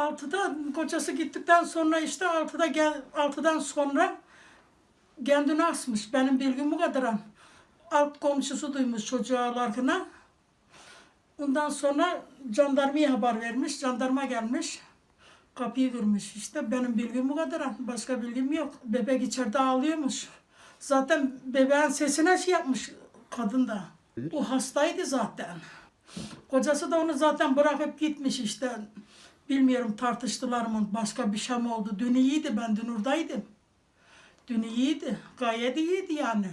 altıda kocası gittikten sonra işte altıda gel altıdan sonra kendini asmış. Benim bilgim bu kadar. Alt komşusu duymuş çocuğu ağlarkına. Ondan sonra jandarmaya haber vermiş. Jandarma gelmiş. Kapıyı kırmış. İşte benim bilgim bu kadar. Başka bilgim yok. Bebek içeride ağlıyormuş. Zaten bebeğin sesine şey yapmış kadın da. O hastaydı zaten. Kocası da onu zaten bırakıp gitmiş işte. Bilmiyorum tartıştılar mı, başka bir şey mi oldu. Dün iyiydi, ben dün oradaydım. Dün iyiydi, gayet iyiydi yani.